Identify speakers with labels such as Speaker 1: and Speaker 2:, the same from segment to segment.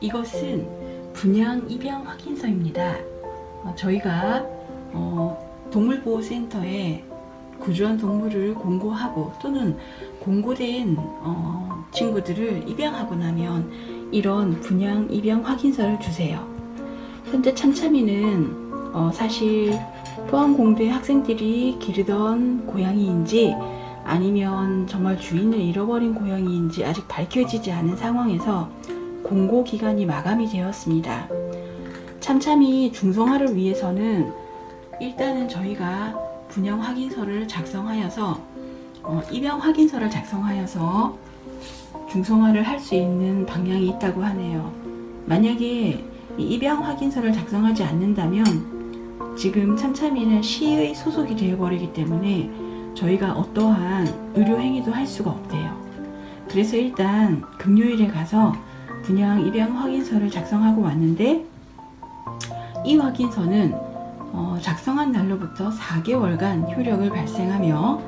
Speaker 1: 이것은 분양 입양 확인서입니다. 어, 저희가 어, 동물보호센터에 구조한 동물을 공고하고 또는 공고된 어, 친구들을 입양하고 나면 이런 분양 입양 확인서를 주세요. 현재 참참이는 어, 사실 포항공대 학생들이 기르던 고양이인지 아니면 정말 주인을 잃어버린 고양이인지 아직 밝혀지지 않은 상황에서 공고 기간이 마감이 되었습니다. 참참이 중성화를 위해서는 일단은 저희가 분양 확인서를 작성하여서 어, 입양 확인서를 작성하여서 중성화를 할 수 있는 방향이 있다고 하네요. 만약에 이 입양 확인서를 작성하지 않는다면 지금 참참이는 시의 소속이 되어버리기 때문에 저희가 어떠한 의료 행위도 할 수가 없대요. 그래서 일단 금요일에 가서 분양 입양 확인서를 작성하고 왔는데 이 확인서는 어, 작성한 날로부터 4개월간 효력을 발생하며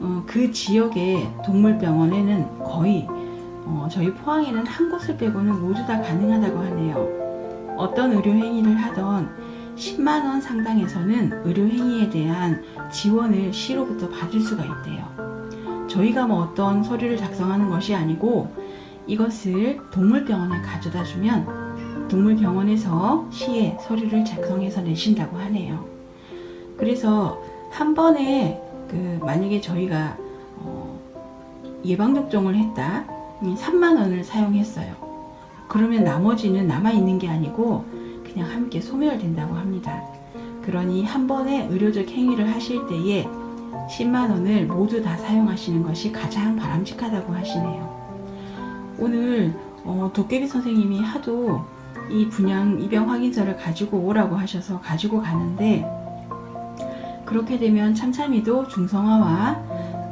Speaker 1: 어, 그 지역의 동물병원에는 거의 어, 저희 포항에는 한 곳을 빼고는 모두 다 가능하다고 하네요. 어떤 의료 행위를 하던 10만 원 상당에서는 의료 행위에 대한 지원을 시로부터 받을 수가 있대요. 저희가 뭐 어떤 서류를 작성하는 것이 아니고 이것을 동물병원에 가져다 주면 동물병원에서 시에 서류를 작성해서 내신다고 하네요. 그래서 한 번에 그 만약에 저희가 어, 예방접종을 했다, 3만 원을 사용했어요. 그러면 나머지는 남아 있는 게 아니고 그냥 함께 소멸된다고 합니다. 그러니 한 번에 의료적 행위를 하실 때에 10만 원을 모두 다 사용하시는 것이 가장 바람직하다고 하시네요. 오늘 어, 도깨비 선생님이 하도 이 분양 입양 확인서를 가지고 오라고 하셔서 가지고 가는데 그렇게 되면 참참이도 중성화와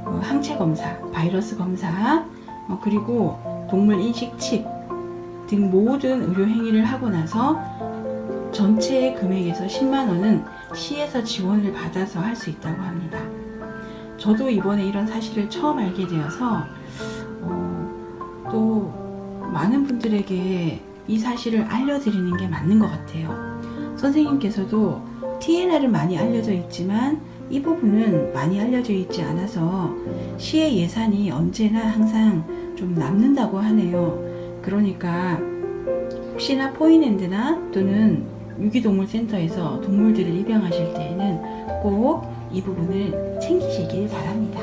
Speaker 1: 어, 항체 검사, 바이러스 검사, 어, 그리고 동물 인식 칩 등 모든 의료 행위를 하고 나서 전체 금액에서 10만 원은 시에서 지원을 받아서 할 수 있다고 합니다. 저도 이번에 이런 사실을 처음 알게 되어서 어, 또 많은 분들에게 이 사실을 알려드리는 게 맞는 것 같아요. 선생님께서도 TNR은 많이 알려져 있지만 이 부분은 많이 알려져 있지 않아서 시의 예산이 언제나 항상 좀 남는다고 하네요. 그러니까 혹시나 포인핸드나 또는 유기동물 센터에서 동물들을 입양하실 때에는 꼭 이 부분을 챙기시길 바랍니다.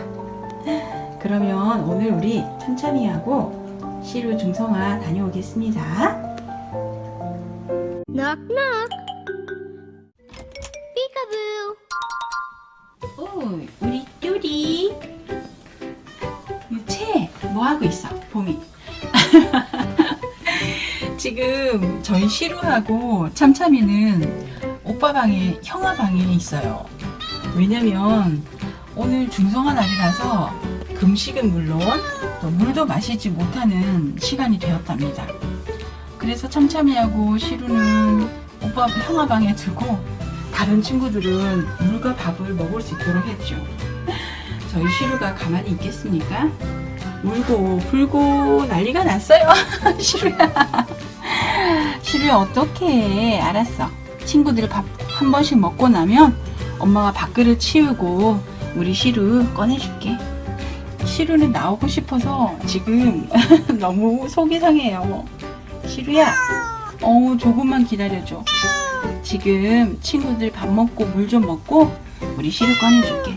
Speaker 1: 그러면 오늘 우리 참참이하고 시루 중성화 다녀오겠습니다.
Speaker 2: Knock knock. Peekaboo.
Speaker 1: 오, 우리 뚜리. 유채, 뭐 하고 있어, 봄이? 지금 저희 시루하고 참참이는 오빠 방에, 형아 방에 있어요. 왜냐면 오늘 중성화 날이라서 금식은 물론 또 물도 마시지 못하는 시간이 되었답니다. 그래서 참참이하고 시루는 오빠 형아 방에 두고 다른 친구들은 물과 밥을 먹을 수 있도록 했죠. 저희 시루가 가만히 있겠습니까? 울고 불고 난리가 났어요. 시루야. 시루야 어떡해. 알았어. 친구들 밥 한 번씩 먹고 나면 엄마가 밥그릇 치우고 우리 시루 꺼내줄게. 시루는 나오고 싶어서 지금 너무 속이 상해요. 시루야. 어우 조금만 기다려줘. 지금 친구들 밥 먹고 물 좀 먹고 우리 시루 꺼내줄게.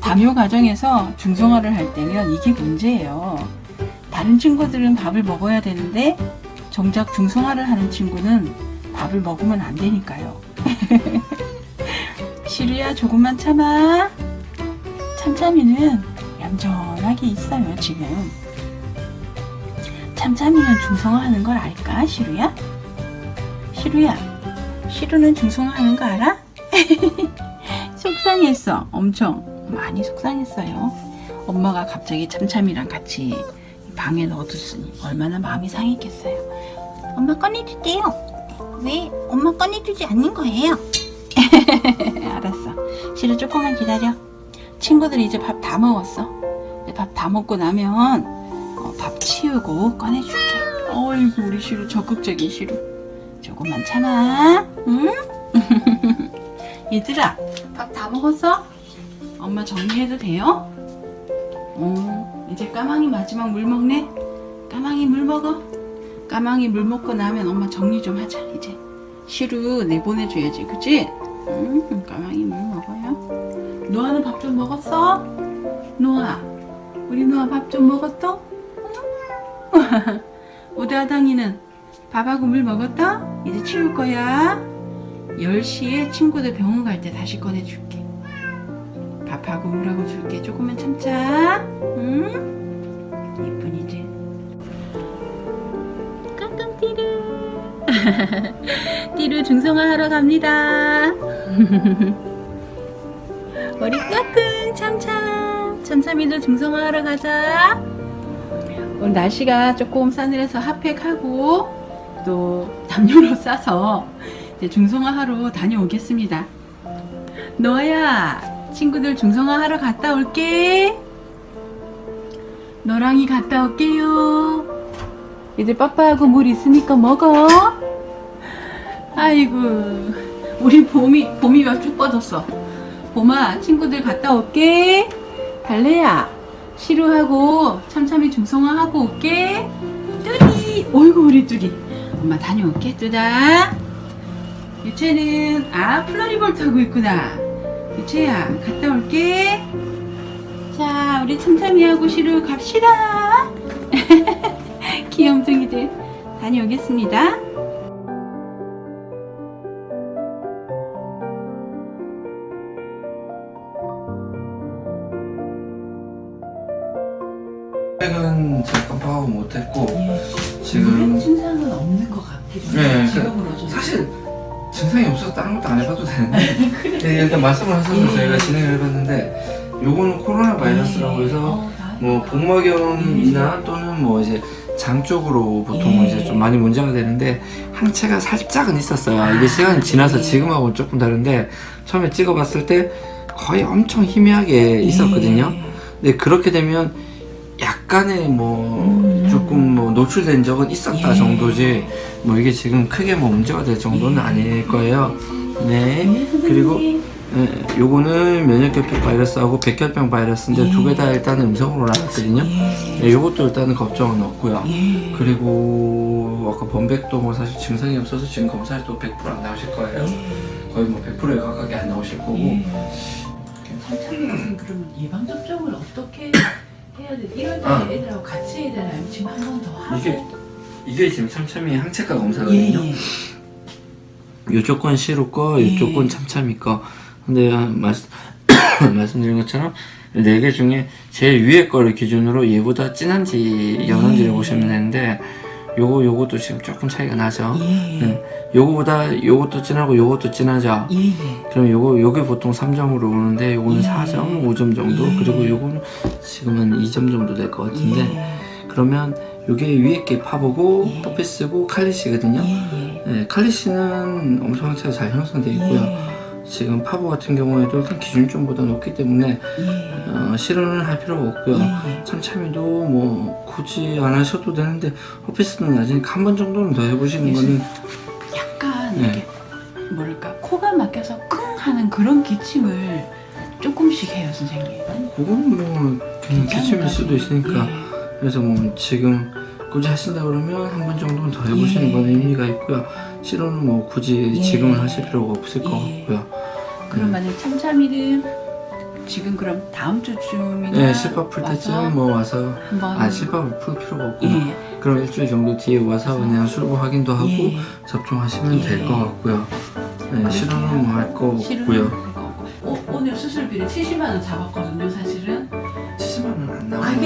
Speaker 1: 담요 과정에서 중성화를 할 때면 이게 문제예요. 다른 친구들은 밥을 먹어야 되는데 정작 중성화를 하는 친구는 밥을 먹으면 안 되니까요. 시루야 조금만 참아. 참참이는 얌전하게 있어요 지금. 참참이는 중성화하는 걸 알까 시루야? 시루야, 시루는 중성화하는 거 알아? 속상했어, 엄청 많이 속상했어요. 엄마가 갑자기 참참이랑 같이 방에 넣어뒀으니 얼마나 마음이 상했겠어요. 엄마 꺼내줄게요. 왜 엄마 꺼내주지 않는 거예요? 알았어. 시루 조금만 기다려. 친구들이 이제 밥 다 먹었어. 밥 다 먹고 나면 어, 밥 치우고 꺼내줄게. 어이구 우리 시루 적극적인 시루. 조금만 참아. 응? 얘들아, 밥 다 먹었어? 엄마 정리해도 돼요? 어, 이제 까망이 마지막 물 먹네? 까망이 물 먹어? 까망이 물 먹고 나면 엄마 정리 좀 하자, 이제. 시루 내보내줘야지, 그치? 응, 까망이 물 먹어요. 노아는 밥 좀 먹었어? 노아, 우리 노아 밥 좀 먹었어? 응? 우다당이는 밥하고 물 먹었다? 이제 치울 거야. 10시에 친구들 병원 갈 때 다시 꺼내줄게. 밥하고 물하고 줄게. 조금만 참자. 응? 이쁜이들. 까꿍띠르. 띠르 중성화 하러 갑니다. 우리 까꿍 참참. 참참이도 중성화 하러 가자. 오늘 날씨가 조금 싸늘해서 핫팩하고 또 담요로 싸서 이제 중성화 하러 다녀오겠습니다. 너야 친구들 중성화 하러 갔다 올게. 너랑이 갔다 올게요. 이제 빠빠하고 물 있으니까 먹어. 아이고 우리 봄이 봄이 몇쭉 뻗었어. 봄아 친구들 갔다 올게. 달래야 시루하고 참참이 중성화하고 올게. 뚜리. 어이구 우리 뚜리. 엄마 다녀올게 뚜다. 유채는 아 플러리볼 타고 있구나. 유채야 갔다 올게. 자 우리 참참이하고 시루 갑시다. 귀염둥이들 다녀오겠습니다.
Speaker 2: 다른 것도 안 해봐도 되는데 네, 일단 말씀을 하셔서
Speaker 1: 예.
Speaker 2: 저희가 진행을 해봤는데 요거는 코로나 바이러스라고 해서
Speaker 1: 어, 나-
Speaker 2: 뭐 복막염이나 또는 뭐 이제 장 쪽으로 보통
Speaker 1: 예.
Speaker 2: 이제 좀 많이 문제가 되는데 항체가 살짝은 있었어요.
Speaker 1: 아,
Speaker 2: 이게 시간이 지나서
Speaker 1: 예.
Speaker 2: 지금하고 는 조금 다른데 처음에 찍어봤을 때 거의 엄청 희미하게 있었거든요.
Speaker 1: 예.
Speaker 2: 근데 그렇게 되면 약간의 뭐
Speaker 1: 음.
Speaker 2: 조금 뭐 노출된 적은 있었다
Speaker 1: 예.
Speaker 2: 정도지 뭐 이게 지금 크게 뭐 문제가 될 정도는 아닐 거예요. 네.
Speaker 1: 네,
Speaker 2: 그리고. 예, 요거는 면역결핍 바이러스하고 백혈병 바이러스인데
Speaker 1: 예.
Speaker 2: 두개 다 일단은 음성으로 나왔거든요.
Speaker 1: 예.
Speaker 2: 예, 요것도 일단은 걱정은 없고요.
Speaker 1: 예.
Speaker 2: 그리고 아까 범백도 뭐 사실 증상이 없어서 지금 검사해도 100%안 나오실 거예요. 거의 뭐 100%에 가깝게 안 나오실 거고.
Speaker 1: 예. 삼촌이 선생님 그러면 예방 접종을 어떻게 해야 돼? 1월 달에
Speaker 2: 아.
Speaker 1: 애들하고 같이 해야 되나요? 지금 한 번 더 하고.
Speaker 2: 이게 이게 지금 참참이 항체가
Speaker 1: 예,
Speaker 2: 검사거든요.
Speaker 1: 예.
Speaker 2: 요쪽 건 시루 거,
Speaker 1: 예.
Speaker 2: 요쪽 건 참참이 거. 근데 아, 말씀 말씀드린 것처럼 네 개 중에 제일 위에 거를 기준으로 얘보다 진한지 연한지를
Speaker 1: 예.
Speaker 2: 보시면 되는데 요거 요것도 지금 조금 차이가 나죠.
Speaker 1: 예.
Speaker 2: 네. 요거보다 요것도 진하고 요것도 진하죠.
Speaker 1: 예. 예.
Speaker 2: 그럼 요거 요게 보통 3점으로 오는데 요거는
Speaker 1: 예.
Speaker 2: 4점, 5점 정도.
Speaker 1: 예.
Speaker 2: 그리고 요거는 지금 한 2점 정도 될 것 같은데
Speaker 1: 예.
Speaker 2: 그러면 요게 위에 게 파보고
Speaker 1: 예.
Speaker 2: 포피스고 칼리시거든요.
Speaker 1: 예. 예.
Speaker 2: 네, 칼리시는 엄청 항체가 잘 형성되어 있고요.
Speaker 1: 예.
Speaker 2: 지금 파보 같은 경우에도 일단 기준점보다 높기 때문에
Speaker 1: 예.
Speaker 2: 어, 실현은 할 필요가 없고요.
Speaker 1: 예.
Speaker 2: 참참이도 뭐 굳이 안 하셔도 되는데 호피스는 나중에 한 번 정도는 더 해보시는 거는
Speaker 1: 약간
Speaker 2: 네.
Speaker 1: 이렇게 뭐랄까 코가 막혀서 끙 하는 그런 기침을 조금씩 해요 선생님.
Speaker 2: 그건 뭐 그냥 기침일 수도 있으니까
Speaker 1: 예.
Speaker 2: 그래서 뭐 지금 굳이 하신다 그러면 한 번 정도는 더 해보시는
Speaker 1: 예.
Speaker 2: 거는 의미가 있고요. 실현은 뭐 굳이
Speaker 1: 예.
Speaker 2: 지금은 하실 필요가 없을 것
Speaker 1: 예.
Speaker 2: 같고요.
Speaker 1: 그럼 만약 참참이는 지금 그럼 다음 주쯤이나
Speaker 2: 네, 실밥 풀 때쯤 뭐 와서
Speaker 1: 한번
Speaker 2: 아 실밥을 풀 필요가 없고
Speaker 1: 예.
Speaker 2: 그럼 일주일 정도 뒤에 와서 그냥 술부 확인도 하고
Speaker 1: 예.
Speaker 2: 접종하시면 될
Speaker 1: 예.
Speaker 2: 것 같고요. 네, 실험은 뭐할거
Speaker 1: 실은
Speaker 2: 없고요.
Speaker 1: 어, 오늘 수술비를 70만 원 잡았거든요, 사실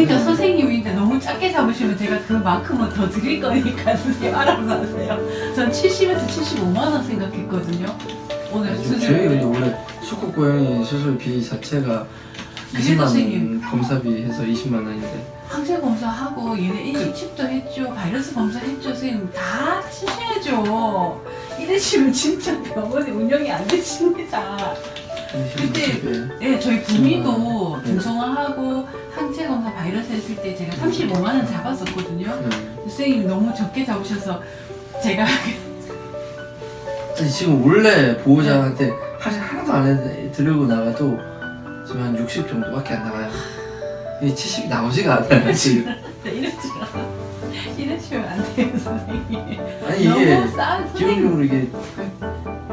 Speaker 1: 그러니까 선생님인데 너무 작게 잡으시면 제가 그 만큼은 더 드릴 거니까 선생님 알아서 하세요. 전 70에서 75만 원 생각했거든요. 오늘
Speaker 2: 저희. 근데 원래 수컷 고양이 수술비 자체가
Speaker 1: 그게
Speaker 2: 20만
Speaker 1: 선생님.
Speaker 2: 원 검사비 해서 20만 원인데
Speaker 1: 항체 검사하고 얘네 인식칩도 했죠, 바이러스 검사했죠, 선생님 다 치셔야죠. 이러시면 진짜 병원이 운영이 안 되십니다. 그때 네, 저희 부미도
Speaker 2: 네.
Speaker 1: 중성화 하고 항체 검사 바이러스 했을 때 제가 35만 원 잡았었거든요.
Speaker 2: 네.
Speaker 1: 선생님이 너무 적게 잡으셔서 제가
Speaker 2: 아니 지금 원래 보호자한테 할인 하나도 안 해, 드리고 나가도 지금 한 60 정도밖에 안 나가요. 이 70이 나오지가 않아요 지금.
Speaker 1: 이러지 마. 이러시면 안 돼요, 선생님.
Speaker 2: 아니 이게
Speaker 1: 너무 싸.
Speaker 2: 기본적으로 이게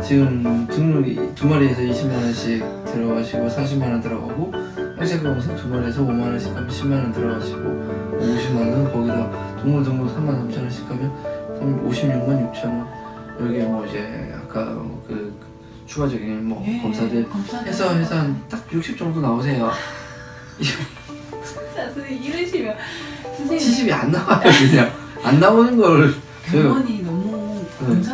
Speaker 2: 지금 등록이 두 마리에서 20만 원씩 들어가시고 40만 원 들어가고 행색검사 두 마리에서 5만 원씩 하면 10만 원 들어가시고 50만 원 거기다 동물 등록 3만 3천 원씩 하면 56만 6천 원 여기 뭐 이제 아까 그 추가적인 뭐
Speaker 1: 예,
Speaker 2: 검사들
Speaker 1: 검사들.
Speaker 2: 해서 해서 한딱60 정도 나오세요.
Speaker 1: 진짜 선생님 이러시면 선생님
Speaker 2: 70이 안 나와요 그냥 안 나오는 걸 저희가
Speaker 1: 병원이 너무
Speaker 2: 네.
Speaker 1: 검사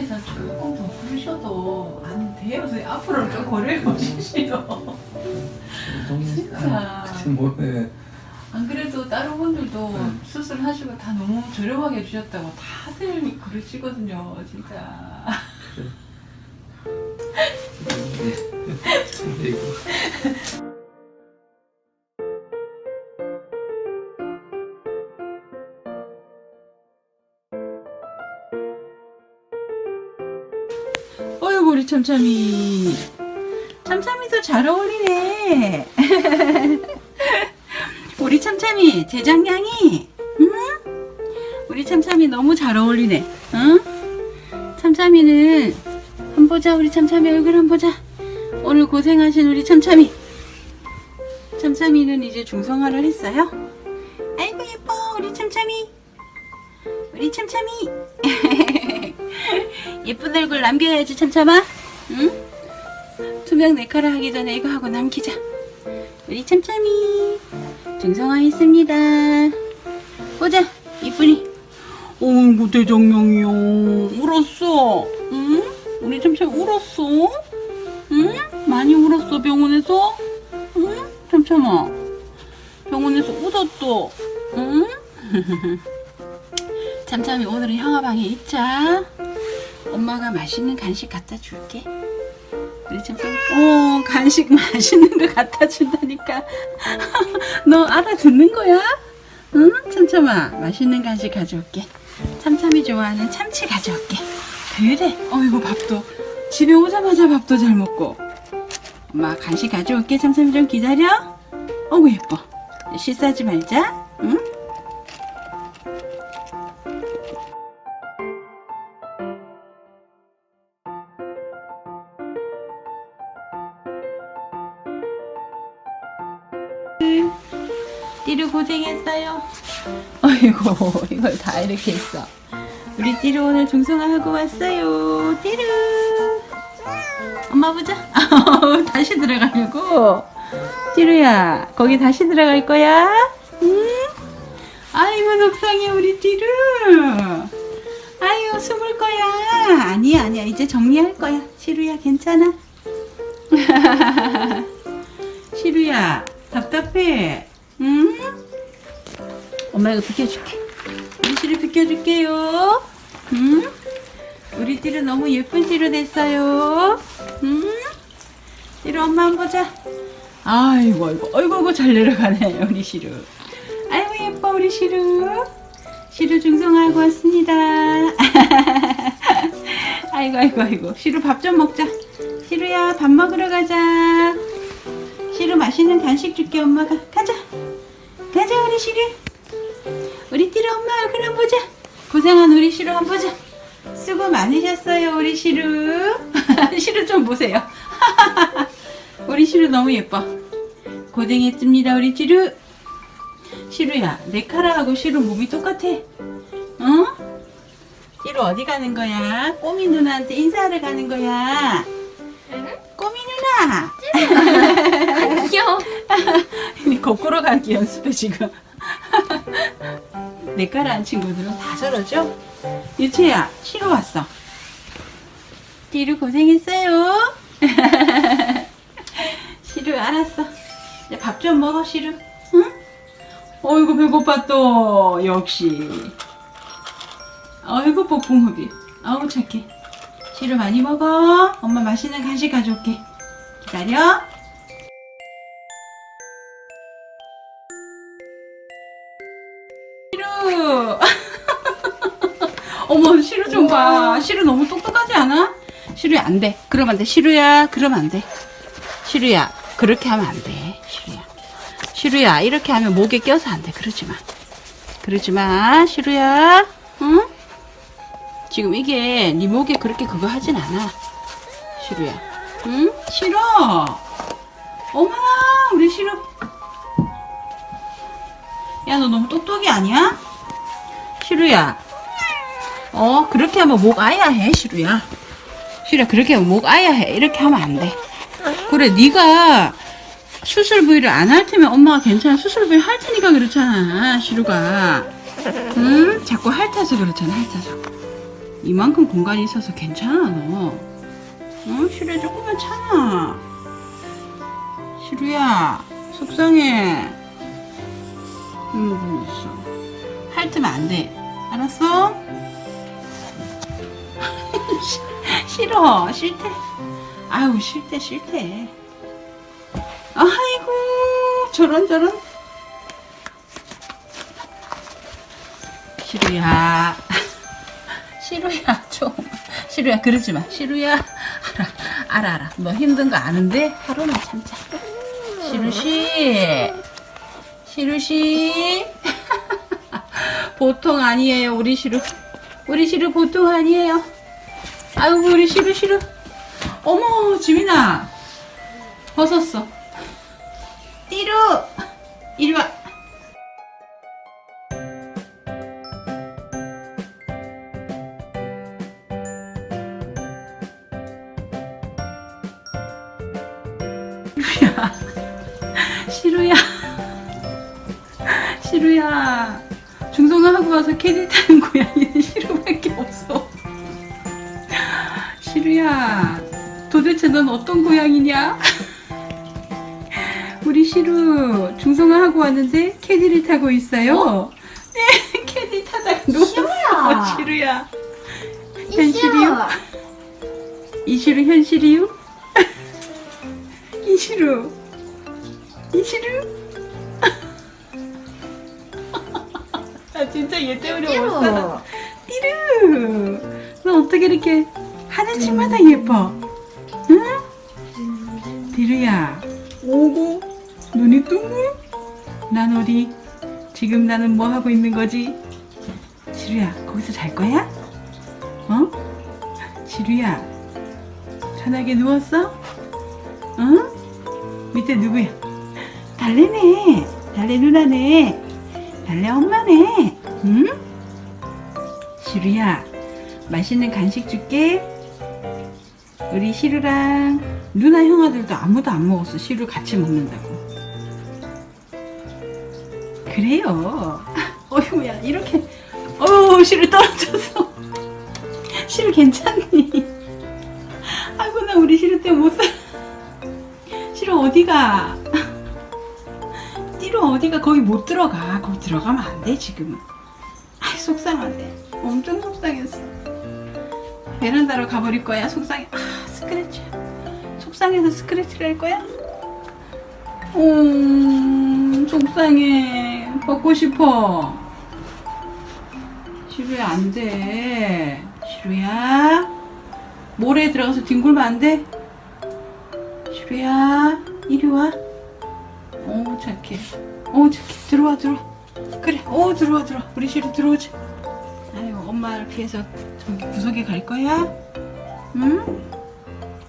Speaker 1: 이 동네에서 조금 더 부르셔도 안 돼요. 선생님 앞으로 좀 고려해 보십시오. 진짜.
Speaker 2: 그때 뭐 예.
Speaker 1: 안 그래도 다른 분들도
Speaker 2: 네.
Speaker 1: 수술하시고 다 너무 저렴하게 해주셨다고 다들 그러시거든요, 진짜.
Speaker 2: 네. 이거.
Speaker 1: 참참이. 참참이도 잘 어울리네. 우리 참참이 대장량이 응? 우리 참참이 너무 잘 어울리네. 응? 참참이는 한 보자 우리 참참이 얼굴 한 보자. 오늘 고생하신 우리 참참이. 참참이는 이제 중성화를 했어요. 아이고 예뻐 우리 참참이. 우리 참참이. 예쁜 얼굴 남겨야지 참참아 응? 투명 네카라 하기 전에 이거 하고 남기자. 우리 참참이. 중성화했습니다. 보자 이쁜이. 어이구 대장령이요. 울었어. 응? 우리 참참 울었어? 응? 많이 울었어 병원에서? 응? 참참아. 병원에서 울었어. 응? 참참이 오늘은 형아방에 있자 엄마가 맛있는 간식 갖다 줄게. 우리 참참, 어, 간식 맛있는 거 갖다 준다니까. 너 알아듣는 거야? 응? 참참아, 맛있는 간식 가져올게. 참참이 좋아하는 참치 가져올게. 그래. 어이구, 밥도. 집에 오자마자 밥도 잘 먹고. 엄마 간식 가져올게. 참참이 좀 기다려. 어구, 예뻐. 실수하지 말자. 띠르 고생했어요. 어이구, 이걸 다 이렇게 했어. 우리 띠르 오늘 중성화하고 왔어요. 띠르. 엄마 보자. 다시 들어가려고. 띠르야, 거기 다시 들어갈 거야? 응? 아이고, 속상해, 우리 띠르. 아유, 숨을 거야. 아니야, 아니야. 이제 정리할 거야. 시루야, 괜찮아. 시루야, 답답해. 응? 엄마 이거 비켜줄게. 시루 비켜줄게요. 응? 우리 띠루 너무 예쁜 띠루 됐어요. 응? 띠루 엄마 한번 보자. 아이고, 아이고, 아이고, 아이고, 잘 내려가네, 우리 시루. 아이고, 예뻐, 우리 시루. 시루 중성하고 왔습니다. 아이고, 아이고, 아이고. 시루 밥 좀 먹자. 시루야, 밥 먹으러 가자. 시루 맛있는 간식 줄게, 엄마가. 가자. 가자, 우리 시루. 우리 띠루 엄마 얼굴 한번 보자. 고생한 우리 시루 한번 보자. 수고 많으셨어요, 우리 시루. 시루 좀 보세요. 우리 시루 너무 예뻐. 고생했습니다, 우리 시루. 시루야, 내 카라하고 시루 몸이 똑같아. 어? 시루 어디 가는 거야? 꼬미 누나한테 인사하러 가는 거야. 꼬미 누나.
Speaker 3: 귀여워.
Speaker 1: 거꾸로 가기 연습해 지금. 내 까라한 친구들은 다 저러죠? 유채야, 시루 왔어. 뒤로 고생했어요. 시루 알았어. 이제 밥 좀 먹어 시루. 응? 어이구 배고파 또 역시. 아이고 뽀뽕흡이 아우 착해 시루 많이 먹어 엄마 맛있는 간식 가져올게 기다려 좀봐 시루 너무 똑똑하지 않아? 시루야 안 돼. 그러면 안 돼. 시루야 그러면 안 돼. 시루야 그렇게 하면 안 돼. 시루야. 시루야 이렇게 하면 목에 껴서 안 돼. 그러지 마 그러지 마 시루야 응? 지금 이게 네 목에 그렇게 그거 하진 않아. 시루야. 응? 싫어 어머나 우리 시루 야 너 너무 똑똑이 아니야? 시루야 어 그렇게 하면 목 아야 해 시루야. 시루야 그렇게 하면 목 아야 해. 이렇게 하면 안돼. 그래 네가 수술 부위를 안 할 테면 엄마가 괜찮아. 수술 부위 할 테니까 그렇잖아 시루가. 응? 자꾸 핥아서 그렇잖아 핥아서. 이만큼 공간이 있어서 괜찮아 너. 응? 시루야 조금만 참아. 시루야 속상해. 음 있어. 핥으면 안돼. 알았어? 싫어. 싫대. 아유 싫대 싫대. 아이고 저런 저런. 시루야. 시루야 좀. 시루야 그러지 마. 시루야 알아 알아 알아. 너 힘든 거 아는데? 하루만 참자. 시루씨. 시루씨. 보통 아니에요 우리 시루. 우리 시루 보통 아니에요 아이고 우리 시루 시루. 어머 지민아. 벗었어. 띠루 이리 와. 시루야. 시루야. 시루야. 중성화 하고 와서 캐디 타는 고양이 도대체 넌 어떤 고양이냐? 우리 시루 중성화 하고 왔는데 캐디를 타고 있어요. 네 캐디 타다가 누웠어. 시루야. 현실이요? 이시루 현실이요? 이시루. 이시루? 나 진짜 얘 때문에 못 살아. 띠르 너 어떻게 이렇게 하는 짓마다 예뻐 응? 띠르야 오고 눈이 뚱물 난 어디 지금 나는 뭐 하고 있는 거지 시루야 거기서 잘 거야? 어? 시루야 편하게 누웠어? 응? 밑에 누구야? 달래네 달래 누나네 달래 엄마네 응? 시루야 맛있는 간식 줄게 우리 시루랑 누나 형아들도 아무도 안 먹었어. 시루 같이 먹는다고. 그래요. 어휴야 이렇게. 어휴 시루 떨어졌어 시루 괜찮니? 아이고 나 우리 시루 때문에 못 살아 시루 어디가? 띠로 어디가? 거기 못 들어가. 거기 들어가면 안 돼 지금은. 아이 속상하네 엄청 속상했어. 베란다로 가버릴 거야 속상해. 아 스크래치 속상해서 스크래치를 할 거야? 음 속상해. 벗고 싶어. 시루야 안돼. 시루야? 모래에 들어가서 뒹굴면 안 돼? 시루야? 이리 와. 오 착해. 오 착해. 들어와 들어와. 그래. 오 들어와 들어와. 우리 시루 들어오지. 아이고 엄마를 피해서 저기 구석에 갈 거야? 응?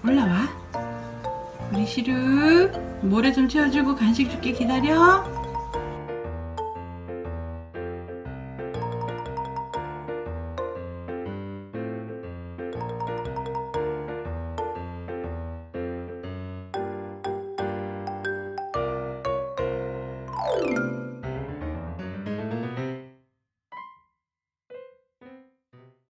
Speaker 1: 올라와. 우리 시루 모래 좀 채워주고 간식 줄게 기다려